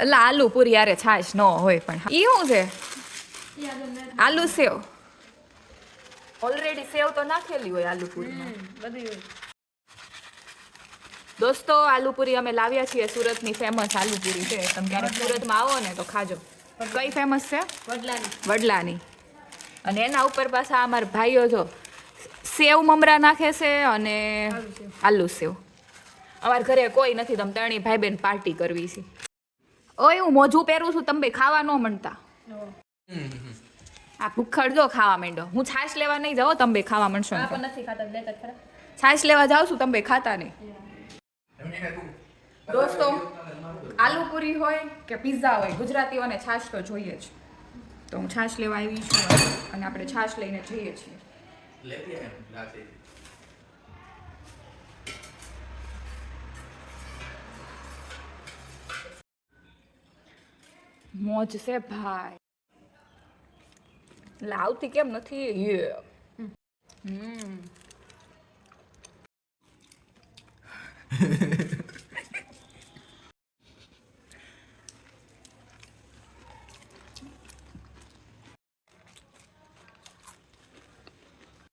એટલે આલુ પૂરી યારે છાશ ન હોય પણ ઈ શું છે? આલુ સેવ. ઓલરેડી સેવ તો નાખેલી હોય આલુ પૂરીમાં. દોસ્તો આલુપુરી અમે લાવ્યા છીએ. સુરતની ફેમસ આલુપુરી છે. તમે ક્યારેક સુરતમાં આવો ને તો ખાજો. કઈ ફેમસ છે? વડલાની. અને એના ઉપર પાછા અમારા ભાઈઓ જો સેવ મમરા નાખે છે અને આલુ સેવ. અમારા ઘરે કોઈ નથી તમે ત્રણેય ભાઈ બેન પાર્ટી કરવી છે. ઓય હું મોજું પહેરું છું તમે ખાવા ન મળતા આ ભૂખડ જો ખાવા માંડો હું છાશ લેવા નહીં જાઓ તમે ખાવા માંડશો નથી ખાતા છાશ લેવા જાઉં છું તમે ખાતા નહીં. દોસ્તો આલુ પૂરી હોય કે પિઝા હોય ગુજરાતીઓને છાશ તો જોઈએ જ. તો હું છાશ લેવા આવી છું અને આપણે છાશ લઈને જઈએ છીએ. આય ગ્લાસ એ. મોજ છે ભાઈ લાવતી કેમ નથી યે હમ